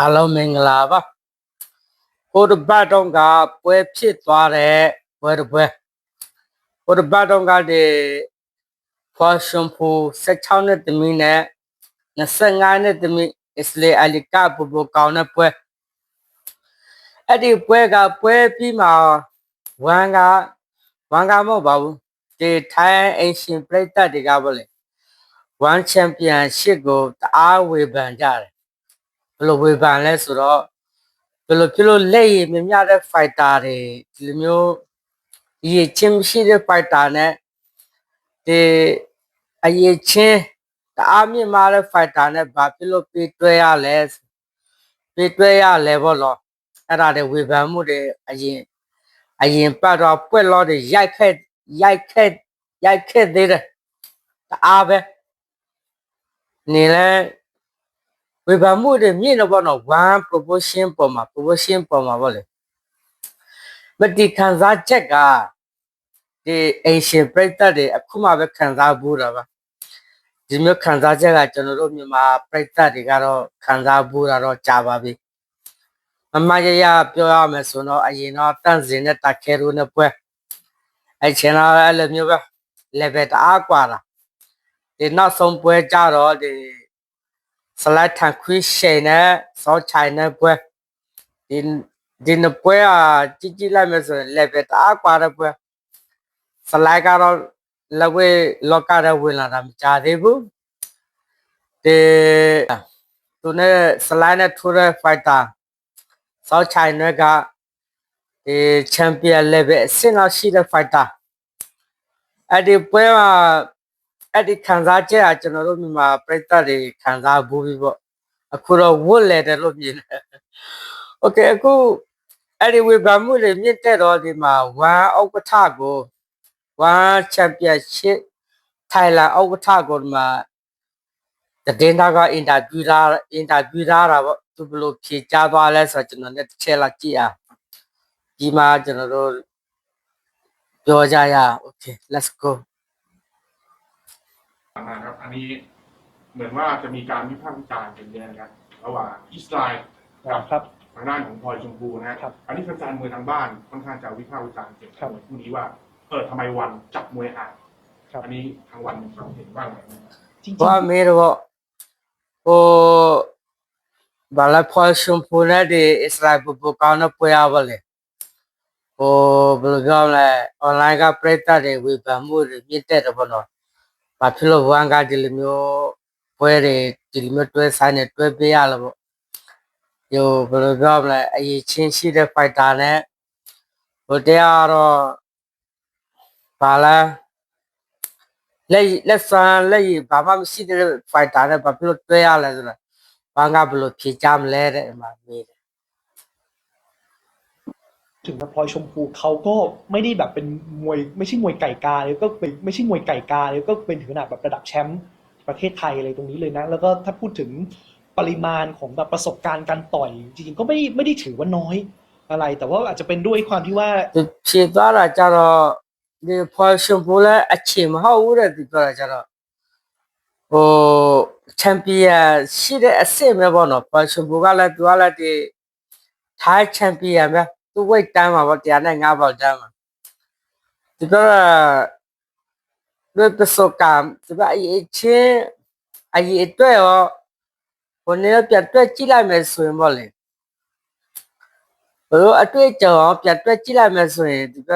အားလုံးမင်္ဂလာပါဟိုတပတ်တုန်းကပွဲဖြစ်သွားတဲ့ပွဲတစ်ပွဲဟိုတပတ်တုန်းကဒီဖွာရှင်ဖူ16နှစ်သမီးနဲ့25နှစ်သမီးအစ္စလေအလီကဘူဘူကောင်းတဲ့ပွဲအဲ့ဒီပွဲကပွဲပြီးမှဝမ်ကဝမ်ကမဟုတ်ပါဘူးဒီထိုင်းအင်ရှင်ပြိတ္တတွေကပေါ့လေဝမ်ချန်ပီယံရှစ်ကိုတအားဝေဖန်ကြတယ် ဘယ်လိုဝေဖန်လဲဆိုတော့ဘယ်လိုဖြစ်လို့လက်ရည်မြမြတဲ့ fighter တွေဒီလိုမျိုးရည်ချင်းမရှိတဲ့ fighter နဲ့ဒီအရေးချင်းတအားမြင့်မားတဲ့ fighter နဲ့ဘာဖြစ်လို့ပြေးတွဲရလဲပြေးတွဲရလဲဘောလို့အဲ့ဒါတွေဝေဖန်မှုတွေအရင်အရင်ပတ်တော့ပွက်လို့တွေရိုက်ခက်ရိုက်ခက်ရိုက်ခက်သေးတယ်တအားပဲနေလဲ ဝေဖန်မှုတွေမြင့်တော့ဘောနော် one proportion ပေါ်မှာ proportion ပေါ်မှာဗောလေမတိခံစားချက်ကဒီအင်ရှင်ပြိတ္တတွေအခုမှပဲခံစားဘူးတာပါဒီမျိုးခံစားချက်ကကျွန်တော်တို့မြန်မာပြိတ္တတွေကတော့ခံစားဘူးတာတော့ကြာပါပြီမမရရပြောရမယ်ဆိုတော့အရင်တော့တန့်စင်နဲ့တက်ခဲရိုးနဲ့ပွဲအဲ့ချင်တော့အဲ့လိုမျိုးပဲ level တအားกว่าတာဒီနောက်ဆုံးပွဲကြတော့ဒီ สไลด์ทางควิเชนะซอชายนะเพื่อดินดินเพื่อจิจิไล่มาส่วนเลเวลตากว่าတဲ့เพื่อสไลด์ကတော့လက်ဝဲလောကရဝင်လာတာမကြသေးဘူးဒီသူနဲ့စလိုင်းနဲ့ထိုးတဲ့ fighter ဆောက်ချိုင်နဲ့ကဒီချန်ပီယံ level အဆင့်လောက်ရှိတဲ့ fighter အဲ့ဒီပွဲမှာ အဲ့ဒီခံစားချက်ကကျွန်တော်တို့မြန်မာပြည်သက်တွေခံစားဘူးပြီပေါ့အခုတော့ဝတ်လဲတယ်လို့မြင်တယ်โอเคအခုအဲ့ဒီဝေဖန်မှုတွေမြင့်တက်တော့ဒီမှာဝမ်ဥက္ကဋ္ဌကိုဝမ်ချန်ပီယံရှစ်ထိုင်လာဥက္ကဋ္ဌကိုဒီမှာတည်င်းသားကအင်တာဗျူးတာအင်တာဗျူးတာတာပေါ့သူဘယ်လိုဖြေချသွားလဲဆိုတော့ကျွန်တော်လည်းတစ်ချက်လောက်ကြည့်အောင်ဒီမှာကျွန်တော်တို့ပြောကြရအောင် okay let's go มาครับ อันนี้เหมือนว่าจะมีการวิพากษ์วิจารณ์กันเยอะครับระหว่างอิสราเอลกับครับ ทางด้านของพลอยชมพูนะครับอันนี้แฟนๆมวยทางบ้านค่อนข้างจะวิพากษ์วิจารณ์เกี่ยวกับผู้นี้ว่าเออทำไมวันจับมวยห่านอันนี้ทางวันมีความเห็นว่าไงบ้างครับจริงว่ามีระบบโอ้บาลพอชุมพูนั่นเอิสราเอลบุกเข้านปุยอาบาลเลยโอบลูกเอาเลยออนไลน์ก็เประเทศเดียววิบัติมีเทอร์เตะบอล ဘာဖြစ်လို့ဝန်ကဒီလိုမျိုးပွဲတွေဒီလိုမျိုးတွဲဆိုင်နေတွဲပေးရလို့ပေါ့ယိုဘယ်လိုပြောမလဲအရေးချင်းရှိတဲ့ fighter နဲ့ဟိုတရားတော့ဘာလဲလက်လက်ဆန်လက်ရဘာမှမရှိတဲ့ fighter နဲ့ဘာဖြစ်လို့တွဲရလဲဆိုတော့ဘာကဘယ်လိုဖြေကြမလဲတဲ့ဒီမှာမေးတယ်ๆ ถึงพลอยชมพูเขาก็ไม่ได้แบบเป็นมวยไม่ใช่มวยไก่กาเลยก็เป็นไม่ใช่มวยไก่กาเลยก็เป็นถึงขนาดแบบระดับแชมป์ประเทศไทยอะไรตรงนี้เลยนะ แล้วก็ถ้าพูดถึงปริมาณของแบบประสบการณ์การต่อยจริงๆก็ไม่ได้ไม่ได้ถือว่าน้อยอะไร แต่ว่าอาจจะเป็นด้วยความที่ว่า သူဖြေသွားတာကြတော့ဒီ position ပိုလဲအချိန်မဟုတ်ဘူးတဲ့သူပြောတာကြတော့ဟိုချန်ပီယံရှိတဲ့အစ်စ်ပဲပေါ့နော် position ပိုကလည်းသူကလည်းဒီ Thai champion ပဲ તું કોઈ ટાઈમ આવે ત્યારે งาบอกจ้ามันจะก็ด้วยประสบการณ์จะก็ไอ้เชื่อไอ้ตัวอ๋อคนนี้เเปลี่ยนตัวจีไรไม่สวยหมดเลยเออไตัวเจ้าเปลี่ยนตัวจีไรไม่สวยจะก็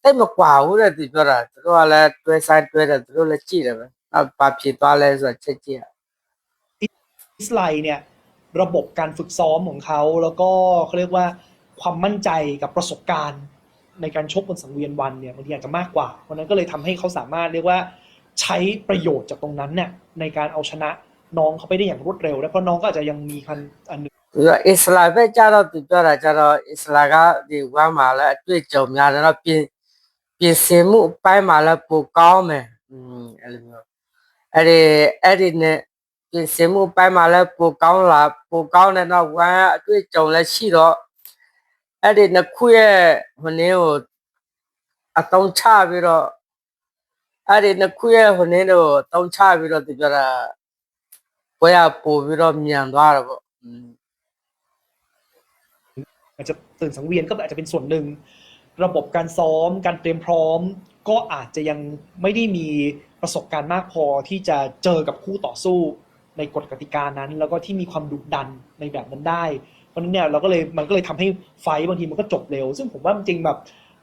ได้ม่กว่าหูเลยจะก็จะก็อะไรตัวสายตัวอะไรตัวละจีเลยเอาปาผีตัวอะไรสักเจี๊ยอิสไลเนี่ยระบบการฝึกซ้อมของเขาแล้วก็เขาเรียกว่า ความมั่นใจกับประสบการณ์ ในการชกบนสังเวียนวันเนี่ยบางทีอาจจะมากกว่าเพราะฉะนั้นก็เลยทำให้เขาสามารถเรียกว่าใช้ประโยชน์จากตรงนั้นเนี่ยในการเอาชนะน้องเขาไปได้อย่างรวดเร็วและเพราะน้องก็อาจจะยังมีคันอันหนึง သူကအစ္စလာပဲကြတော့သူပြောတာကြတော့အစ္စလာကဒီဝမ်းမှာလည်းအတွေ့အကြုံများတယ်တော့ပြင်ပြင်ဆင်မှုအပိုင်းမှာလည်းပိုကောင်းမယ်อืมအဲ့လိုမျိုးအဲ့ဒီအဲ့ဒီနဲ့ပြင်ဆင်မှုအပိုင်းမှာလည်းပိုကောင်းလာပိုကောင်းတယ်တော့ဝမ်းအတွေ့အကြုံလည်းရှိတော့ အဲ့ဒီနှစ်ခုရဲ့ဟိုနည်းကိုအတုံးချပြီးတော့အဲ့ဒီနှစ်ခုရဲ့ဟိုနည်းကိုအတုံးချပြီးတော့သူပြောတာဘွဲရပို့ပြီးတော့မြန်သွားတယ်ပေါ့อืม อาจจะตื่นสังเวียนก็อาจจะเป็นส่วนหนึ่ง ระบบการซ้อม การเตรียมพร้อม ก็อาจจะยังไม่ได้มีประสบการณ์มากพอที่จะเจอกับคู่ต่อสู้ในกฎกติกานั้น แล้วก็ที่มีความดุดันในแบบนั้นได้ เพราะฉะนั้นเนี่ยเราก็เลยมันก็เลยทำให้ไฟท์บางทีมันก็จบเร็ว ซึ่งผมว่าจริงๆแบบ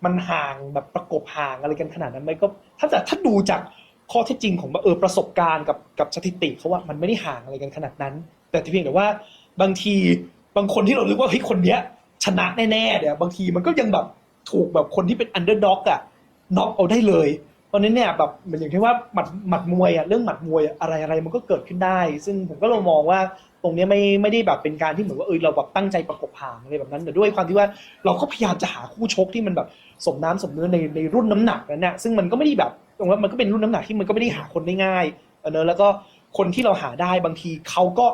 มันห่างแบบประกบห่างอะไรกันขนาดนั้นไหมก็ถ้าแต่ถ้าดูจากข้อเท็จจริงของว่าเออประสบการณ์กับกับสถิติเขาว่ามันไม่ได้ห่างอะไรกันขนาดนั้น แต่เพียงแต่ว่าบางทีบางคนที่เราคิดว่าเฮ้ยคนเนี้ยชนะแน่ๆเนี่ยบางทีมันก็ยังแบบถูกแบบคนที่เป็นอันเดอร์ด็อกอะน็อกเอาได้เลย เพราะนั้เนี่ยแบบเหมือนอย่างที่ว่าหมัดหมัดมวยอะเรื่องหมัดมวยอะอะไรอะไรมันก็เกิดขึ้นได้ ซึ่งผมก็เรามองว่าตรงเนี้ยไม่ไม่ได้แบบเป็นการที่เหมือนว่าเออเราแบบตั้งใจประกบห่างอะไรแบบนั้นแต่ด้วยความที่ว่าเราก็พยายามจะหาคู่ชกที่มันแบบสมน้ำสมเนื้อในในรุ่นน้ำหนักนั้นเนี่ยซึ่งมันก็ไม่ได้แบบตรงว่ามันก็เป็นรุ่นน้ำหนักที่มันก็ไม่ได้หาคนได้ง่ายเออเนอะแล้วก็คนที่เราหาได้บางทีเขาก็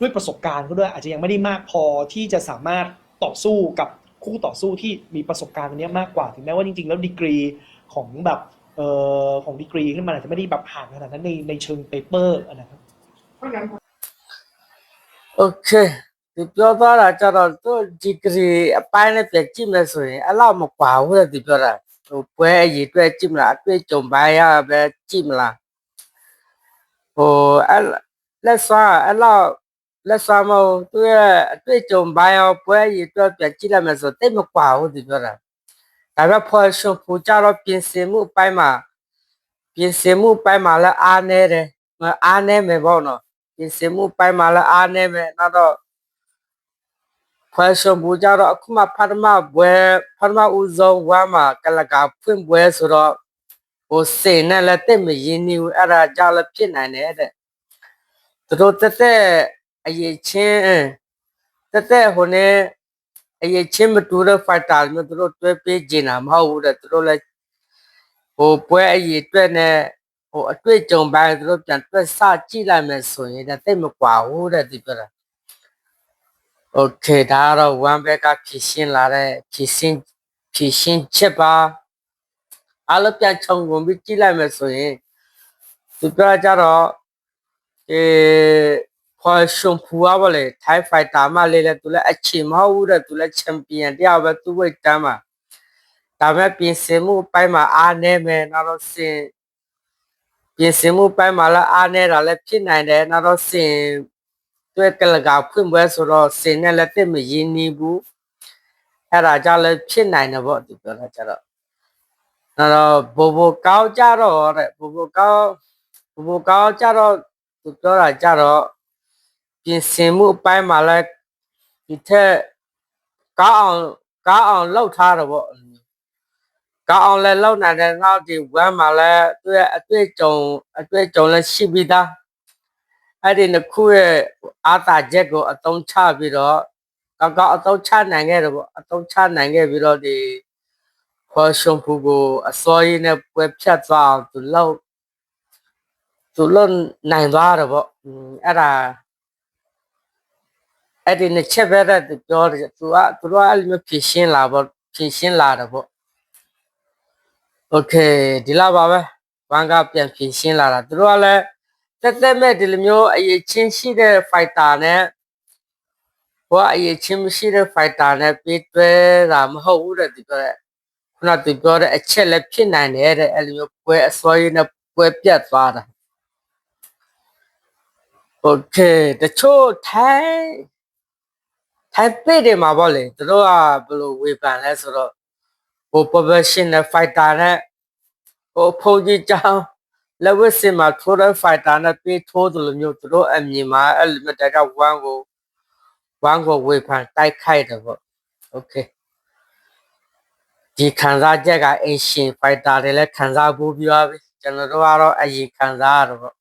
ด้วยประสบการณ์ก็ด้วยอาจจะยังไม่ได้มากพอที่จะสามารถต่อสู้กับคู่ต่อสู้ที่มีประสบการณ์ตรงเนี้ยมากกว่าถึงแม้ว่าจริงๆ แล้วดีกรีของแบบ เอ่อของดีกรีขึ้นมาอาจจะไม่ได้แบบห่างขนาดนั้นในในเชิงเปเปอร์อะไรัราะงั้โอเคติดยอดว่าอาจารย์ก็ degree ไปในเต่จิมเลยสวยเล่ามากว่าเว้ยติดยอดอะโอ้เว้ยอีเว้จิ้มละอะเว้ยจมไปอะเว้ยจิ้มละโอ้อะและซ้ออะเล่าและซ้อมาเว้ยเว้ยจมไปอะเว้ยอีเว้เว้จิ้มละมันสวยเต็มมาขวาเว้ยติดยอดอะ ဒါပေမဲ့ position ပူကြတော့ပြင်ဆင်မှုအပိုင်းမှာပြင်ဆင်မှုအပိုင်းမှာလည်းအားနေတယ်အားနေမယ်ပေါ့နော်ပြင်ဆင်မှုပိုင်းမှာလည်းအားနေမယ်နောက်တော့ဖွဲ့ရှင်ဘူးကြတော့အခုမှဖတ်မဘွဲဖတ်မဦးဆုံးဝမ်းမှာကလကာဖွင့်ပွဲဆိုတော့ဟိုစင်နဲ့လည်းတက်မရင်းနေဘူးအဲ့ဒါကြောင့်လည်းဖြစ်နိုင်တယ်တဲ့သူတို့တက်တဲ့အရေးချင်းတက်တဲ့ဟိုနေ အရင်ချင်းမတူတဲ့ fighter မျိုးသူတို့တွဲပေးကျင်တာမဟုတ်ဘူးတဲ့သူတို့လည်းဟိုပွဲအရင်အတွက်နဲ့ဟိုအတွေ့အကြုံပိုင်းသူတို့ပြန်တွက်ဆကြည့်လိုက်မယ်ဆိုရင်တိတ်မကွာဘူးတဲ့ဒီပြောတာ Okay ဒါတော့ one back ကဖြည့်ရှင်းလာတဲ့ဖြည့်ရှင်းဖြည့်ရှင်းချက်ပါအားလုံးပြန်ခြုံငုံပြီးကြည့်လိုက်မယ်ဆိုရင်ဒီပြောကြတော့အဲ ဖော်ရှင်ဖူပါဗလေထိုင်းဖိုက်တာမလေးလေသူလည်းအချိန်မဟုတ်ဘူးတဲ့သူလည်းချန်ပီယံတယောက်ပဲသူ့ဝိတ်တမ်းမှာဒါပေမဲ့ပြင်ဆင်မှုအပိုင်းမှာအားနေမယ်နောက်တော့စင်ပြင်ဆင်မှုပိုင်းမှာလည်းအားနေတာလည်းဖြစ်နိုင်တယ်နောက်တော့စင်တွေ့ကလကဖွင့်ပွဲဆိုတော့စင်နဲ့လည်းတက်မရင်းနေဘူးအဲ့ဒါကြောင့်လည်းဖြစ်နိုင်တယ်ပေါ့သူပြောတာကြတော့နောက်တော့ဘိုဘိုကောင်းကြတော့တဲ့ဘိုဘိုကောင်းဘိုဘိုကောင်းကြတော့သူပြောတာကြတော့ ပြင်ဆင်မှုအပိုင်းမှာလည်းဒီထက်ကောင်းအောင်ကောင်းအောင်လုပ်ထားတယ်ပေါ့ကောင်းအောင်လည်းလုပ်နိုင်တယ်နောက်ဒီဝမ်းမှာလည်းသူ့ရဲ့အတွေ့အကြုံအတွေ့အကြုံလည်းရှိပြီးသားအဲ့ဒီနှစ်ခုရဲ့အာသာချက်ကိုအသုံးချပြီးတော့ကောင်းကောင်းအသုံးချနိုင်ခဲ့တယ်ပေါ့အသုံးချနိုင်ခဲ့ပြီးတော့ဒီခေါ်ရှုံဖူကိုအစိုးရနဲ့ပွဲဖြတ်သွားအောင်သူလုပ်သူလုပ်နိုင်သွားတယ်ပေါ့อืมအဲ့ဒါ အဲ့ဒီနှစ်ချက်ပဲတဲ့သူပြောတယ်သူကသူတို့ကအဲ့လိုမျိုးဖြည့်ရှင်းလာပေါ့ဖြည့်ရှင်းလာတယ်ပေါ့ โอเคဒီလောက်ပါပဲဘန်ကပြန်ဖြည့်ရှင်းလာတာသူတို့ကလည်းတက်တက်မဲ့ဒီလိုမျိုးအရေးချင်းရှိတဲ့ fighter နဲ့ဟိုကအရေးချင်းမရှိတဲ့ fighter နဲ့ပြေးတွဲတာမဟုတ်ဘူးတဲ့ဒီပြောတဲ့ခုနသူပြောတဲ့အချက်လည်းဖြစ်နိုင်တယ်တဲ့အဲ့လိုမျိုးပွဲအစွဲရည်နဲ့ပွဲပြတ်သွားတာโอเคတချို့ထိုင်း ထိုင်းပေတယ်မှာပေါ့လေသူတို့ကဘယ်လိုဝေဖန်လဲဆိုတော့ဟို professional fighter နဲ့ဟိုဖုန်ကြီးကြောင်လက်ဝတ်စင်မှာထိုးတဲ့ fighter နဲ့ပြေးထိုးတယ်လို့မျိုးသူတို့အမြင်မှာအဲ့လိုမျိုးတကဝမ်းကိုဝမ်းကိုဝေဖန်တိုက်ခိုက်တယ်ပေါ့ okay ဒီခံစားချက်က Asian fighter တွေလည်းခံစားဖို့ပြောပြီကျွန်တော်တို့ကတော့အရင်ခံစားရတယ်ပေါ့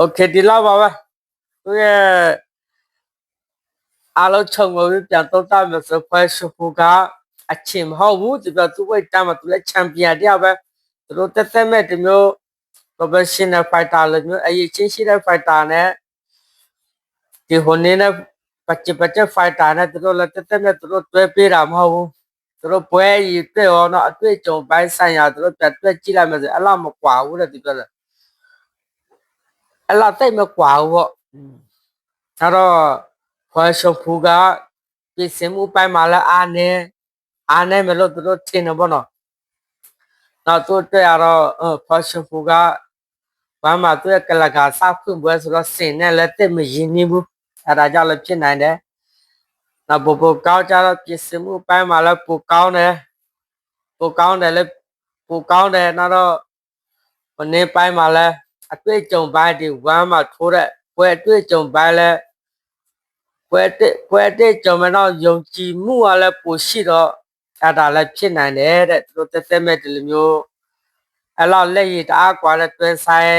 okay ဒီလောက်ပါပဲသူရဲ့ အားလုံးခြုံငုံပြီးပြန်တော့တာမျိုးဆိုဖွဲ့ရှုပ်ဖို့ကအချင်းမဟုတ်ဘူးဒီတော့သူ့ဝိတ်တမ်းမှာသူလည်းချန်ပီယံတယောက်ပဲသူတို့တက်သက်မဲ့ဒီမျိုး professional fighter လို့မျိုးအရေးချင်းရှိတဲ့ fighter နဲ့ဒီဟိုနေနဲ့ပတ်ချပတ်ချ fighter နဲ့သူတို့လည်းတက်သက်မဲ့သူတို့တွဲပေးတာမဟုတ်ဘူးသူတို့ပွဲရည်တွေ့ရောတော့အတွေ့အကြုံပိုင်းဆိုင်ရာသူတို့ပြတ်တွက်ကြည့်လိုက်မှဆိုအဲ့လောက်မကွာဘူးတဲ့ဒီပြောတယ်အဲ့လောက်တိတ်မကွာဘူးပေါ့အဲ့တော့ ဖွာရှုပ်ဖူကပြင်ဆင်မှုပိုင်းမှာလည်းအားနေအားနေမလို့သူတို့ထင်တယ်ပေါ့နော်နောက်သူတို့ကတော့အဖော်ရှင်ဖူကဘာမှသူရဲ့ကလကာစောက်ခွင့်ပွဲဆိုတော့စင်နဲ့လည်းတက်မရင်နေဘူးအဲဒါကြောင့်လည်းဖြစ်နိုင်တယ်နောက်ပိုပိုကောင်းကြတော့ပြင်ဆင်မှုပိုင်းမှာလည်းပိုကောင်းတယ်ပိုကောင်းတယ်လည်းပိုကောင်းတယ်နောက်တော့မနေ့ပိုင်းမှာလည်းအတွေ့အကြုံပိုင်းဒီဝမ်းမှာထိုးတဲ့ပွဲအတွေ့အကြုံပိုင်းလည်း ကွယ်တက်ကွယ်တက်ကြောင့်မတော့ယုံကြည်မှုကလည်းပိုရှိတော့အဲ့ဒါလည်းဖြစ်နိုင်တယ်တဲ့သူတို့တက်တက်မဲ့ဒီလိုမျိုးအဲ့လောက်လက်ရည်တအားကွာလည်းတွဲဆိုင်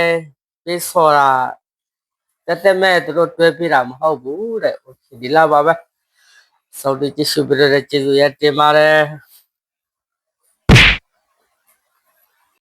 ပြီးဆိုတာတက်တက်မဲ့သူတို့တွဲပြတာမဟုတ်ဘူးတဲ့ဒီလောက်ပါပဲစောင့်ကြည့်ရှုပြီးတော့ကျေးဇူးရတင်ပါတယ်